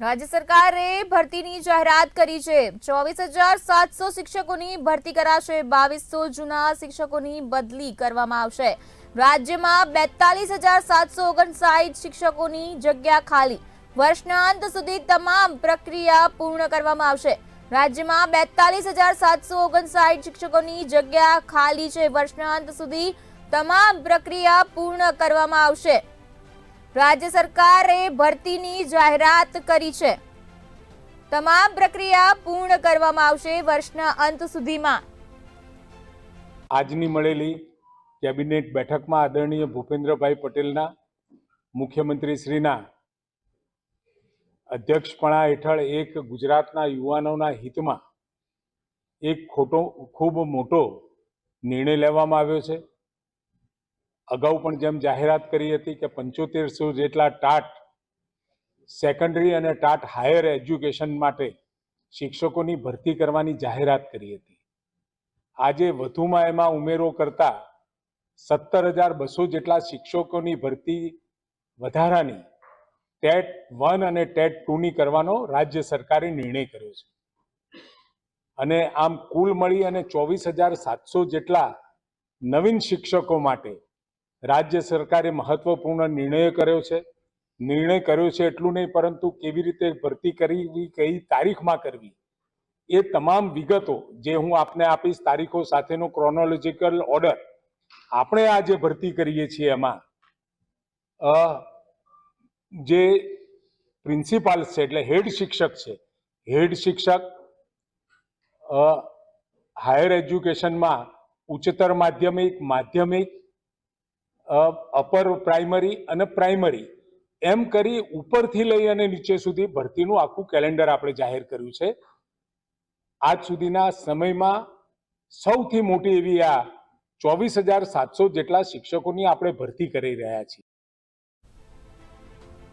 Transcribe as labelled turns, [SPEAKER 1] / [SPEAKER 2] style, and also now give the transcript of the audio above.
[SPEAKER 1] રાજ્ય સરકારે ભરતીની જાહેરાત કરી છે. ચોવીસ હજાર સાતસો શિક્ષકોની ભરતી કરાશે. બાવીસો જૂના શિક્ષકોની બદલી કરવામાં આવશે. રાજ્યમાં બેતાલીસ હજાર સાતસો ઓગણસાઠ શિક્ષકોની જગ્યા ખાલી. વર્ષના અંત સુધી તમામ પ્રક્રિયા પૂર્ણ કરવામાં આવશે. રાજ્યમાં બેતાલીસ હજાર સાતસો ઓગણસાઠ શિક્ષકોની જગ્યા ખાલી છે. વર્ષના અંત સુધી તમામ પ્રક્રિયા પૂર્ણ કરવામાં આવશે. રાજ્ય સરકારે ભરતીની જાહેરાત કરી છે. તમામ પ્રક્રિયા પૂર્ણ કરવામાં આવશે વર્ષના અંત સુધીમાં.
[SPEAKER 2] આજની મળેલી કેબિનેટ બેઠકમાં આદરણીય ભૂપેન્દ્રભાઈ પટેલના, મુખ્યમંત્રીશ્રીના, અધ્યક્ષપણા હેઠળ એક ગુજરાતના યુવાનોના હિતમાં એક ખોટો, ખૂબ મોટો નિર્ણય લેવામાં આવ્યો છે. અગાઉ પણ જેમ જાહેરાત કરી હતી કે પંચોતેરસો જેટલા ટાટ સેકન્ડરી અને ટાટ હાયર એજ્યુકેશન માટે શિક્ષકોની ભરતી કરવાની જાહેરાત કરી હતી. આજે વધુમાં એમાં ઉમેરો કરતા સત્તર હજાર બસો જેટલા શિક્ષકોની ભરતી વધારાની ટેટ વન અને ટેટ ટુની કરવાનો રાજ્ય સરકારે નિર્ણય કર્યો છે. અને આમ કુલ મળી અને ચોવીસ હજાર સાતસો જેટલા નવીન શિક્ષકો માટે રાજ્ય સરકારે મહત્વપૂર્ણ નિર્ણય કર્યો છે. નિર્ણય કર્યો છે એટલું નહીં, પરંતુ કેવી રીતે ભરતી કરવી, કઈ તારીખમાં કરવી, એ તમામ વિગતો જે હું આપને આપીશ તારીખો સાથેનો ક્રોનોલોજીકલ ઓર્ડર આપણે આ જે ભરતી કરીએ છીએ એમાં. જે પ્રિન્સિપાલ છે, એટલે હેડ શિક્ષક છે. હેડ શિક્ષક હાયર એજ્યુકેશનમાં ઉચ્ચતર માધ્યમિક માધ્યમિક અપર પ્રાઇમરી અને પ્રાઇમરી એમ કરી ઉપરથી લઈ અને નીચે સુધી ભરતીનું આખું કેલેન્ડર આપણે જાહેર કર્યું છે. આજ સુધીના સમયમાં સૌથી મોટી એવી આ ચોવીસ હજાર સાતસો જેટલા શિક્ષકોની આપણે ભરતી કરી રહ્યા છીએ.